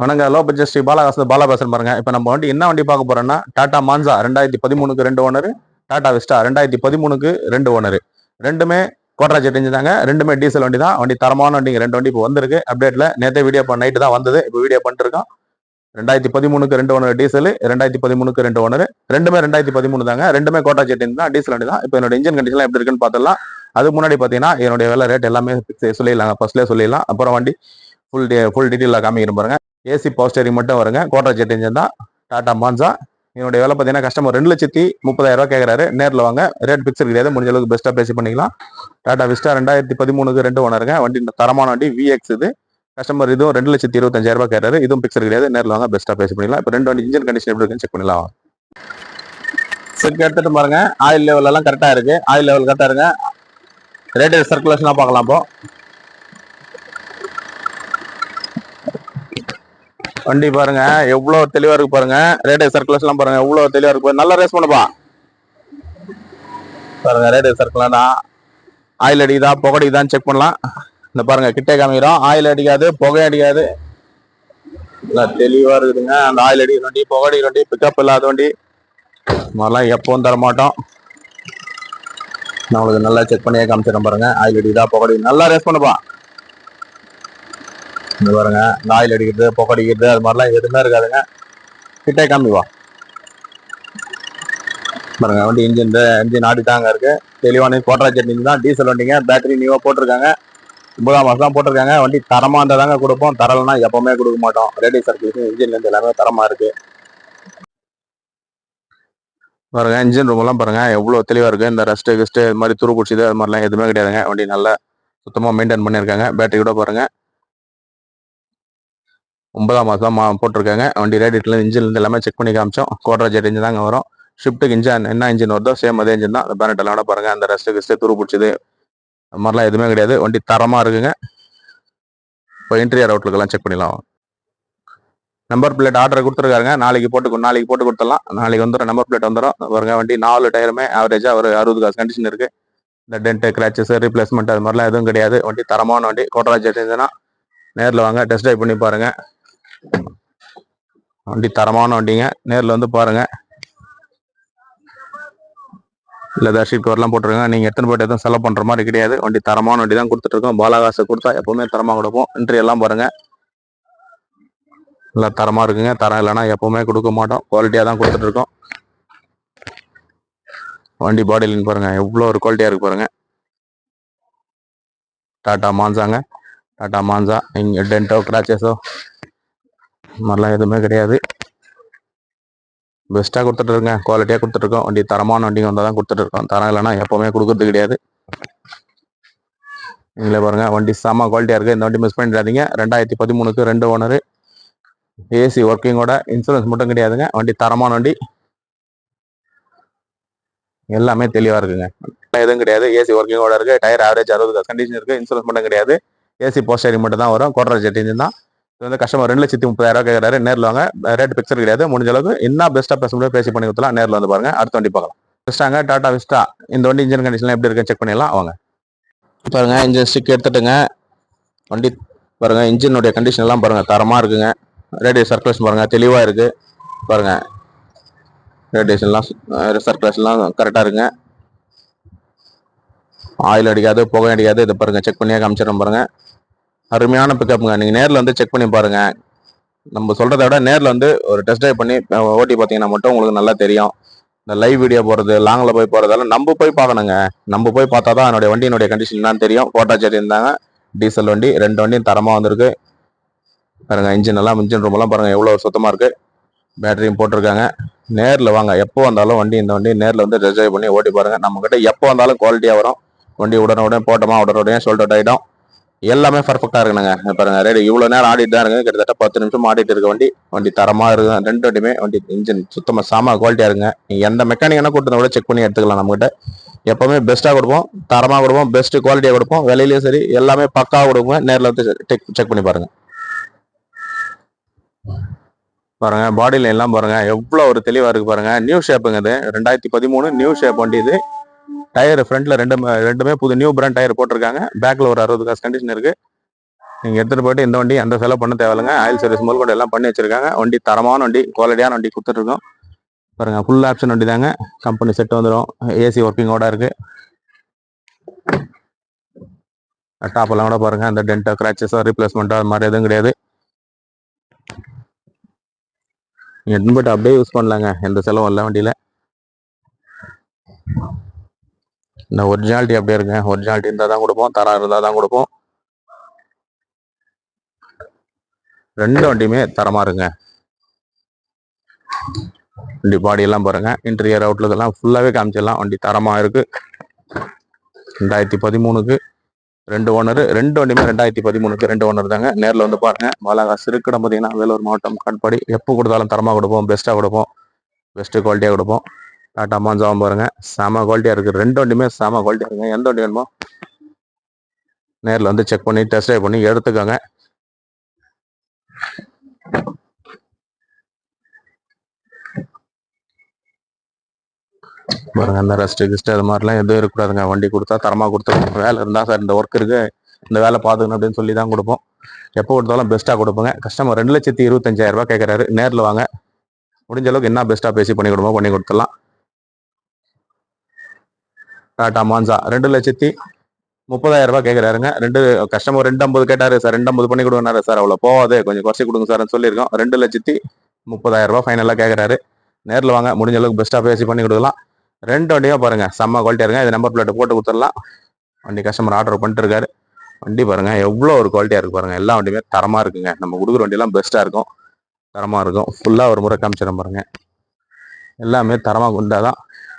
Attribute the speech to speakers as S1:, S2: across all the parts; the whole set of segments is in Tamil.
S1: வணங்க லோ பட்ஜெட் ஸ்ரீ பாலகாசு பாலா பேசுறேன் பாருங்க. இப்போ நம்ம வண்டி என்ன வண்டி பார்க்க போறோம்னா டாடா மான்சா ரெண்டாயிரத்தி பதிமூணுக்கு ரெண்டு ஓனர் டாடா விஸ்டா ரெண்டாயிரத்தி பதிமூணுக்கு ரெண்டு ஓனர் ரெண்டுமே கோட்ரா ஜெட் இன்ஜின் தாங்க. ரெண்டுமே டீசல் வண்டி தான். வண்டி தரமான வண்டிங்க ரெண்டு வண்டி இப்போ வந்திருக்கு. அப்டேட்ல நேற்றே வீடியோ நைட்டு தான் வந்தது. இப்போ வீடியோ பண்ணிருக்கோம் ரெண்டாயிரத்தி பதிமூணுக்கு ரெண்டு ஓனர் டீசல் ரெண்டாயிரத்தி பதிமூணுக்கு ரெண்டு ஓனர் ரெண்டுமே ரெண்டாயிரத்தி பதிமூணு தாங்க. ரெண்டுமே கோட்டா ஜெட் இன்ஜின் தான். டீசல் வண்டி தான். இப்போ என்னோட இன்ஜின் கண்டிஷன்லாம் எப்படி இருக்குன்னு பார்த்தலாம் அதுக்கு முன்னாடி பார்த்தீங்கன்னா என்னுடைய விலை ரேட் எல்லாமே சொல்லிடலாம். ஃபர்ஸ்ட்லேயே சொல்லிடலாம். அப்புறம் வண்டி ஃபுல் ஃபுல் டீட்டெயிலாக காமிக்கிறேன் பாருங்க. ஏசி பவர் ஸ்டேரிங் மட்டும் வருங்க. கோட்டா ஜெட் இன்ஜின் தான். டாடா மான்சா என்னுடைய வேலை பார்த்தீங்கன்னா கஸ்டமர் ரெண்டு லட்சத்தி முப்பதாயிரம் கேட்குறாரு நேரில் வாங்க. ரேட் பிக்சர் கிடையாது முடிஞ்ச அளவுக்கு பெஸ்ட்டாக பேசி பண்ணிக்கலாம். டாடா விஸ்டா ரெண்டாயிரத்தி பதிமூணுக்கு ரெண்டு ஓனருங்க வண்டி தரமான வண்டி விஎக்ஸ் இது. கஸ்டமர் இதுவும் ரெண்டு லட்சத்தி இருபத்தஞ்சாயிரம் ரூபாய் இதுவும் பிக்சர் கிடையாது. நேரில் வாங்க. பெஸ்ட்டாக பேசி பண்ணிக்கலாம். இப்போ ரெண்டு வண்டி இன்ஜின் கண்டிஷன் எப்படி இருக்குன்னு செக் பண்ணிடலாம். செக் எடுத்துட்டு பாருங்க. ஆயில் லெவல் எல்லாம் கரெக்டாக இருக்குது ஆயில் லெவல் கரெக்டாக இருங்க. ரேட்டு சர்க்குலேஷனாக பார்க்கலாம் இப்போ. வண்டி பாருங்க எவ்வளவு தெளிவா இருக்கு பாருங்க. ரேடியோ சர்க்குலேஷன் பாருங்க எவ்வளவு தெளிவா இருக்கு நல்லா ரேஸ் பண்ணுப்பா. பாருங்க ரேடியோ சர்க்குலா ஆயில் அடிக்குதா புகடிக்குதான்னு செக் பண்ணலாம். இந்த பாருங்க கிட்டே காமிக்கிறோம். ஆயில் அடிக்காது புகை அடிக்காது. நல்லா தெளிவா இருக்குதுங்க. அந்த ஆயில் அடிக்கிற வண்டி புகை அடிக்கிற வண்டி பிக்கப் இல்லாத வண்டி. இந்த மாதிரிலாம் எப்பவும் தர மாட்டோம். நான் உங்களுக்கு நல்லா செக் பண்ணியே காமிச்சிடறேன் பாருங்க. ஆயில் அடிக்குதா புகடி நல்லா ரேஸ் பண்ணுப்பா. இந்த பாருங்க நாயில் அடிக்கிறது பொக்கடிக்கிறது அடிக்கிறது அது மாதிரிலாம் எதுவுமே இருக்காதுங்க. கிட்டே காமிவா பாருங்க வண்டி இன்ஜின் இன்ஜின் ஆடி தாங்க இருக்கு. தெளிவான கோட்டரா ஜெட் தான் டீசல் வண்டிங்க பேட்டரி நியூவாக போட்டிருக்காங்க. ஒன்பதாம் மாதம் தான் போட்டிருக்காங்க. வண்டி தரமாக இருந்தால் தாங்க கொடுப்போம். தரலைன்னா எப்பவுமே கொடுக்க மாட்டோம். ரேடியோ சர்வீஸ் இன்ஜின்லேருந்து எல்லாமே தரமாக இருக்குது பாருங்க இன்ஜின் ரூம்லாம் பாருங்கள் பாருங்க தெளிவாக இருக்குது இந்த ரஸ்ட் கெஸ்ட்டு இது மாதிரி துரு பிடிச்சது அது மாதிரிலாம் எதுவுமே கிடையாதுங்க. வண்டி நல்லா சுத்தமாக மெயின்டைன் பண்ணியிருக்காங்க. பேட்டரி கூட பாருங்கள் ஒன்பதாம் மாதம் தான் போட்டிருக்காங்க. வண்டி ரேடியட்ல இன்ஜின்லேருந்து எல்லாமே செக் பண்ணி காமிச்சோம். குவாட்ரா ஜெட் இன்ஜின் தாங்க வரும். ஷிஃப்ட்டுக்கு இன்ஜின் என்ன இன்ஜின் வருதோ சேம் அதே இன்ஜின் தான். அந்த பேனட் எல்லாம் கூட பாருங்கள் அந்த ரெஸ்ட் கிஸ்ட்டு துரு பிடிச்சது. அது மாதிரிலாம் எதுவுமே கிடையாது. வண்டி தரமாக இருக்குங்க. இப்போ இன்டீரியர் அவுட்லுக்கெல்லாம் செக் பண்ணிடலாம். நம்பர் பிளேட் ஆர்டர் கொடுத்துருக்காருங்க. நாளைக்கு போட்டு நாளைக்கு போட்டு கொடுத்துடலாம். நாளைக்கு வந்துடும் நம்பர் பிளேட் வந்துடும். பாருங்க வண்டி நாலு டயருமே ஆவரேஜாக ஒரு அறுபது காசு கண்டிஷன் இருக்குது இந்த டென்ட்டு கிராச்சஸ் ரீப்ளேஸ்மெண்ட் அது மாதிரிலாம் எதுவும் கிடையாது. வண்டி தரமான வண்டி. கோட்டராஜ் ஜெட் நேரில் வாங்க டெஸ்ட் ட்ரைவ் பண்ணி பாருங்கள் வண்டி தரமான வண்டிங்க. நேரில் வந்து பாருங்க. இல்லை ஷீட் கவர்லாம் போட்டிருக்காங்க. நீங்கள் எத்தனை போயிட்டு எதுவும் செலவு பண்ணுற மாதிரி கிடையாது. வண்டி தரமான வண்டி தான் கொடுத்துட்ருக்கோம். பாலாகாசை கொடுத்தா எப்போவுமே தரமாக கொடுப்போம். இன்ட்ரி எல்லாம் பாருங்கள் நல்லா தரமாக இருக்குங்க. தரம் இல்லைன்னா எப்போவுமே கொடுக்க மாட்டோம். குவாலிட்டியாக தான் கொடுத்துட்ருக்கோம். வண்டி பாடியிலன்னு பாருங்கள் எவ்வளோ ஒரு குவாலிட்டியாக இருக்குது பாருங்கள் டாட்டா மான்சாங்க. Tata Monza. இங்கே டென்ட்டோ கிராச்சஸோ மாதிரிலாம் எதுவுமே கிடையாது. பெஸ்ட்டாக கொடுத்துட்ருங்க குவாலிட்டியாக கொடுத்துட்ருக்கோம். வண்டி தரமான வண்டிங்க வந்தால் தான் கொடுத்துட்ருக்கோம். தரம் இல்லைன்னா எப்போவுமே கொடுக்கறது கிடையாது. நீங்களே பாருங்க வண்டி செம்ம குவாலிட்டியாக இருக்குது இந்த வண்டி மிஸ் பண்ணிடாதீங்க. ரெண்டாயிரத்தி பதிமூணுக்கு ரெண்டு ஓனரு ஏசி ஒர்க்கிங்கோட இன்சூரன்ஸ் மட்டும் கிடையாதுங்க. வண்டி தரமான வண்டி. எல்லாமே தெளிவாக இருக்குங்க. எதுவும் கிடையாது. ஏசி ஒர்க்கிங்கோட இருக்குது டயர் ஆவரேஜ் அறுபது கண்டிஷன் இருக்குது இன்சூரன்ஸ் மட்டும் கிடையாது. ஏசி போஸ்டரிங் மட்டும் தான் வரும். கோட்டர் ஜெட் இன்ஜின் தான். வந்து கஸ்டமர் ரெண்டு லட்சத்தி முப்பதாயிரம் கேட்குறாரு கேட்கறாரு நேரில் வாங்க. ரேட் பிக்சர் கிடையாது. முடிஞ்ச அளவுக்கு என்ன பெஸ்ட்டாக பேச முடியும் பேசி பண்ணி கொடுத்தலாம் நேரில் வந்து பாருங்க. அடுத்த வண்டி பார்க்கலாம். பெஸ்ட்டாங்க டாடா விஸ்டா. இந்த வண்டி இன்ஜின் கண்டிஷன்லாம் எப்படி இருக்குன்னு செக் பண்ணிடலாம். வாங்க. பாருங்க இன்ஜின் ஸ்டிக் எடுத்துட்டுங்க. வண்டி பாருங்க இன்ஜினுடைய கண்டிஷன் எல்லாம் பாருங்க. தரமா இருக்குங்க. ரேடியோ சர்க்குலேஷன் பாருங்க. தெளிவா இருக்கு. பாருங்க. ரேடியேஷன்லாம் சர்க்குலேஷன்லாம் கரெக்டாக இருக்குங்க. ஆயில் அடிக்காது புகை அடிக்காது. இதை பாருங்க செக் பண்ணியே காமிச்சிடறோம் பாருங்க. அருமையான பிக்கப்புங்க நீங்கள் நேரில் வந்து செக் பண்ணி பாருங்க. நம்ம சொல்கிறத விட நேரில் வந்து ஒரு டெஸ்ட் ட்ரைவ் பண்ணி ஓட்டி பார்த்தீங்கன்னா மட்டும் உங்களுக்கு நல்லா தெரியும். இந்த லைவ் வீடியோ போகிறது லாங்கில் போய் போகிறதெல்லாம் நம்ம போய் பார்க்கணுங்க. நம்ம போய் பார்த்தா தான் என்னுடைய வண்டியினுடைய கண்டிஷன் என்னன்னு தெரியும். கோட்டா இருந்தாங்க. டீசல் வண்டி ரெண்டு வண்டியும் தரமாக வந்திருக்கு. பாருங்க இன்ஜின் எல்லாம் இன்ஜின் ரூமெல்லாம் பாருங்கள் எவ்வளோ சுத்தமாக இருக்குது பேட்டரியும் போட்டிருக்காங்க. நேரில் வாங்க. எப்போ வந்தாலும் வண்டி இந்த வண்டி நேரில் வந்து டெஸ்ட் ட்ரைவ் பண்ணி ஓட்டி பாருங்க. நம்மக்கிட்ட எப்போ வந்தாலும் குவாலிட்டியாக வரும். வண்டி உடனே உடனே போட்டோமா உடனே உடனே ஷோல்டர் ஆகிடும் எல்லாமே பர்ஃபெக்டா இருக்குங்க பாருங்க ரெடி. இவ்வளவு நேரம் ஆடிட்டு தான் இருக்கு கிட்டத்தட்ட பத்து நிமிஷம் ஆடிட்டு இருக்க வண்டி. வண்டி தரமா இருக்கு ரெண்டு வண்டியுமே வண்டி இன்ஜின் சுத்தமா சாம குவாலிட்டியா இருக்குங்க. நீங்க எந்த மெக்கானிக் கூட்டு கூட செக் பண்ணி எடுத்துக்கலாம் நம்ம கிட்ட எப்பவுமே கொடுப்போம். தரமா கொடுப்போம். பெஸ்ட் குவாலிட்டியா கொடுப்போம். விலையிலயும் சரி எல்லாமே பக்காவாக கொடுப்போம். நேரில் வந்து செக் பண்ணி பாருங்க. பாருங்க பாடி லைன் எல்லாம் பாருங்க. எவ்வளவு ஒரு தெளிவா இருக்கு பாருங்க. நியூ ஷேப்புங்க இது. ரெண்டாயிரத்தி பதிமூணு நியூ ஷேப் வண்டி இது. டயர் ஃப்ரண்ட்ல ரெண்டு ரெண்டுமே புது நியூ பிராண்ட் டயர் போட்டிருக்காங்க. பேக்ல ஒரு அறுபது காசு கண்டிஷன் இருக்கு. நீங்கள் எடுத்துகிட்டு போயிட்டு இந்த வண்டி எந்த செலவு பண்ண தேவையில்லைங்க. ஆயில் சர்வீஸ் முதல் கொண்டு எல்லாம் பண்ணி வச்சிருக்காங்க. வண்டி தரமான வண்டி குவாலிட்டியான வண்டி கொடுத்துட்ருக்கோம் பாருங்க ஃபுல் ஆப்ஷன் வண்டி தாங்க. கம்பெனி செட் வந்துடும் ஏசி ஒர்க்கிங்கோட இருக்கு. டாப்பெல்லாம் கூட பாருங்க. அந்த டென்ட்டோ கிராச்சஸோ ரீப்ளேஸ்மெண்ட்டோ அது மாதிரி எதுவும் கிடையாது. நீங்கள் எடுத்துன்னு போயிட்டு அப்படியே யூஸ் பண்ணலாங்க. எந்த செலவும் இல்லை வண்டியில். இந்த ஒரிஜினாலிட்டி அப்படியே இருங்க ஒரிஜினாலிட்டி இருந்தால் தான் கொடுப்போம். தரம் இருந்தால் தான் கொடுப்போம். ரெண்டு வண்டியுமே தரமாக இருங்க வண்டி பாடியெல்லாம் பாருங்கள் பாருங்க. இன்டீரியர் அவுட்லுக் எல்லாம் ஃபுல்லாகவே காமிச்சிடலாம். வண்டி தரமாக இருக்கு. ரெண்டாயிரத்தி பதிமூணுக்கு ரெண்டு ஓனர் ரெண்டு வண்டியுமே ரெண்டாயிரத்தி பதிமூணுக்கு ரெண்டு ஓனர் தாங்க. நேரில் வந்து பாருங்க. பாலாகா சிறுக்கிடம் பார்த்தீங்கன்னா வேலூர் மாவட்டம் காட்பாடி. எப்போ கொடுத்தாலும் தரமாக கொடுப்போம். பெஸ்ட்டாக கொடுப்போம். பெஸ்ட்டு குவாலிட்டியாக கொடுப்போம். டாட்டா மாஞ்சாவும் பாருங்க. செம குவாலிட்டியாக இருக்கு. ரெண்டு வண்டியுமே செம குவாலிட்டியாக இருக்குங்க. எந்த வண்டி வேணுமோ நேரில் வந்து செக் பண்ணி டெஸ்ட் ட்ரைவ் பண்ணி எடுத்துக்கோங்க. பாருங்க அந்த ரெஸ்ட் கிஸ்ட் அது மாதிரிலாம் எதுவும் இருக்கக்கூடாதுங்க. வண்டி கொடுத்தா தரமாக கொடுத்துருவோம். வேலை இருந்தால் சார் இந்த ஒர்க் இருக்கு. இந்த வேலை பார்த்துக்கணும் அப்படின்னு சொல்லி தான் கொடுப்போம். எப்போ கொடுத்தாலும் பெஸ்ட்டாக கொடுப்போங்க. கஸ்டமர் ரெண்டு லட்சத்தி இருபத்தஞ்சாயிரரூபா கேட்குறாரு. நேரில் வாங்க. முடிஞ்ச அளவுக்கு என்ன பெஸ்ட்டாக பேசி பண்ணி கொடுப்போம் பண்ணி கொடுத்துடலாம். டாடா மான்சா. ரெண்டு லட்சத்தி முப்பதாயிரம் ரூபாய் கேட்குறாருங்க ரெண்டு கஸ்டமர் ரெண்டு ஐம்பது கேட்டாரு சார் ரெண்டு ஐம்பது பண்ணி கொடுங்கனாரு சார் அவ்வளோ போகாது கொஞ்சம் குறைச்சி கொடுங்க சார்னு சொல்லியிருக்கோம். ரெண்டு லட்சத்தி முப்பதாயிரம் ரூபாய் ஃபைனலாக கேட்குறாரு நேரில் வாங்க. முடிஞ்ச அளவுக்கு பெஸ்ட்டாக பேசி பண்ணி கொடுக்கலாம். ரெண்டு வண்டியும் பாருங்கள் செம்ம குவாலிட்டியாக இருங்க இது நம்பர் பிளேட் போட்டு கொடுத்துடலாம். வண்டி கஸ்டமர் ஆர்டர் பண்ணிட்டு இருக்காரு. வண்டி பாருங்க. எவ்வளோ ஒரு குவாலிட்டியாக இருக்கு பாருங்க. எல்லா வண்டியுமே தரமாக இருக்குங்க. நம்ம கொடுக்குற வண்டியெல்லாம் பெஸ்ட்டாக இருக்கும். தரமாக இருக்கும். ஃபுல்லாக ஒரு முறை காமிச்சிடும் பாருங்க. எல்லாமே தரமாக கொண்டாதான்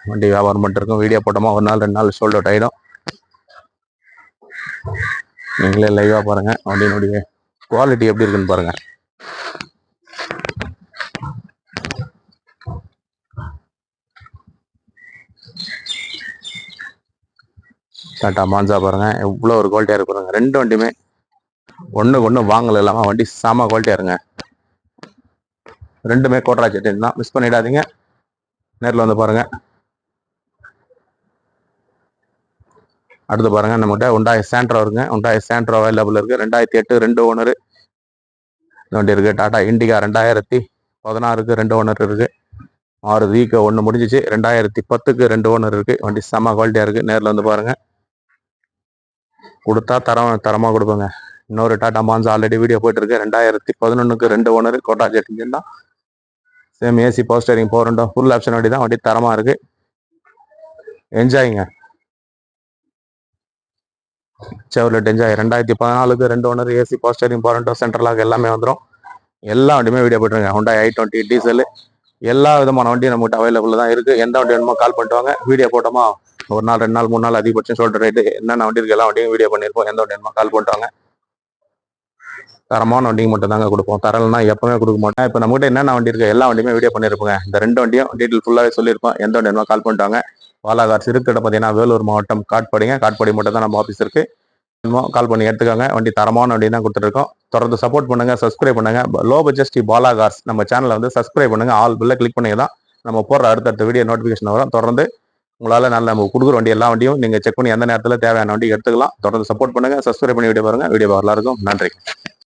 S1: வண்டி வியாபாரம் பண்ணிட்டு வீடியோ போட்டோமா ஒரு நாள் ரெண்டு நாள் சோல்ட் அவுட் ஆகிடும் நீங்களே லைவாக பாருங்கள் வண்டியினுடைய குவாலிட்டி எப்படி இருக்குன்னு பாருங்கள் டாட்டா மான்சா பாருங்கள் எவ்வளோ ஒரு குவாலிட்டியாக இருக்கு பாருங்கள் ரெண்டு வண்டியுமே ஒன்றுக்கு ஒன்று வாங்கல இல்லாமல் வண்டி செம குவாலிட்டியாக இருங்க ரெண்டுமே கோட்ரா செட்டின் தான். மிஸ் பண்ணிடாதீங்க. நேரில் வந்து பாருங்க. அடுத்து பாருங்க நம்மகிட்ட உண்டாய சேண்ட்ரோ இருக்குங்க உண்டாய சேண்ட்ரோ அவைலபிள் இருக்கு. ரெண்டாயிரத்தி எட்டு ரெண்டு ஓனர் வண்டி இருக்கு. டாடா இண்டிகா ரெண்டாயிரத்தி பதினாறுக்கு ரெண்டு ஓனர் இருக்கு. ஆறு வீக்கு ஒன்று முடிஞ்சிச்சு. ரெண்டாயிரத்தி பத்துக்கு ரெண்டு ஓனர் இருக்கு. வண்டி செம குவாலிட்டியா இருக்கு. நேரில் வந்து பாருங்க. கொடுத்தா தரம் தரமா கொடுப்போங்க. இன்னொரு டாடா மான்ஸ் ஆல்ரெடி வீடியோ போயிட்டு இருக்கு. ரெண்டாயிரத்தி பதினொன்னுக்கு ரெண்டு ஓனர் கோட்டா ஜெட்டிங்கன்னா same A C power steering four full option வண்டி தான். வண்டி தரமா இருக்கு. என்ஜாய்ங்க செவர்லெட் என்ஜாய் ரெண்டாயிரத்தி பதினாலுக்கு ரெண்டு owner AC power steering power சென்ட்ரலாக எல்லாமே வந்துடும் எல்லா வண்டியுமே வீடியோ போட்டுருங்க. ஹோண்டா ஐ டுவெண்ட்டி டீசல் எல்லா விதமான வண்டியும் நம்மகிட்ட அவைலபிள் தான் இருக்கு. எந்த வண்டி வேணுமோ கால் பண்ணிட்டு வாங்க. வீடியோ போட்டோமா? ஒரு நாள் ரெண்டு நாள் மூணு நாள் அதிகபட்சம் சொல்கிற ரேட்டு என்னென்ன வண்டி இருக்கு எல்லா வண்டியும் வீடியோ பண்ணியிருப்போம் எந்த வண்டி வேணுமோ கால் பண்ணிட்டு வாங்க. தரமான வண்டிக்கு மட்டும் தாங்க கொடுப்போம். தரலனா எப்பவுமே கொடுக்க மாட்டோம். இப்போ நம்மகிட்ட என்னென்ன வண்டி இருக்கு எல்லா வண்டியுமே வீடியோ பண்ணியிருப்போங்க. இந்த ரெண்டு வண்டியும் டீட்டெயில் ஃபுல்லாகவே சொல்லியிருப்போம். எந்த வண்டி வேணுமோ கால் பண்ணிட்டாங்க. பாலாகார் சிறுக்கிட்ட பார்த்தீங்கன்னா வேலூர் மாவட்டம் காட்பாடிங்க. காட்பாடி மட்டும் தான் நம்ம ஆஃபீஸ் இருக்கு. கால் பண்ணி எடுத்துக்கோங்க. வண்டி தரமான வண்டி தான் கொடுத்துருக்கோம் தொடர்ந்து சப்போர்ட் பண்ணுங்க சப்ஸ்கிரைப் பண்ணுங்க. லோ பட்ஜெட் பாலாகார்ஸ் நம்ம சேனலை வந்து சப்ஸ்கிரைப் பண்ணுங்க. ஆல் பில்ல கிளிக் பண்ணி தான் நம்ம போடுற அடுத்தடுத்த வீடியோ நோட்டிஃபிகேஷன் வரும். தொடர்ந்து உங்களால நல்ல நம்ம கொடுக்குற வண்டி எல்லா வண்டியும் நீங்கள் செக் பண்ணி எந்த நேரத்தில் தேவையான வண்டி எடுத்துக்கலாம். தொடர்ந்து சப்போர்ட் பண்ணுங்க சப்ஸ்கிரைப் பண்ணி வீடியோ பாருங்க. வீடியோ எல்லாருக்கும் நன்றி.